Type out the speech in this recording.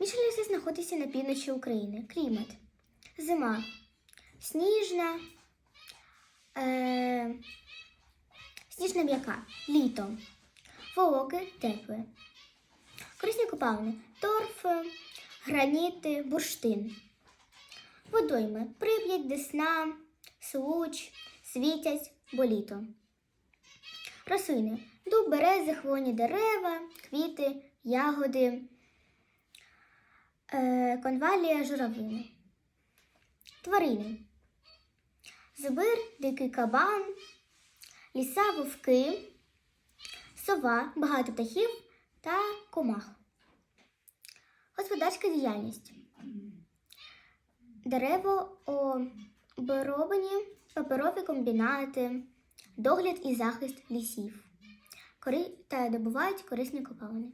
Більше ліси знаходиться на півночі України. Клімат. Зима. Сніжна. Е, сніжна м'яка. Літо. Вологе, тепле. Корисні копалини. Торф, граніти, бурштин. Водойми. Прип'ять, Десна, Случ, Світязь, Боліто. Рослини. Дуб, берези, хвойні дерева, квіти, ягоди, конвалія, журавлини. Тварини. Збир, дикий кабан, ліса, вовки, сова, багато птахів та комах. Господарська діяльність. Дерево Деревооброблені, паперові комбінати, догляд і захист лісів. Кори та добувають корисні копалини.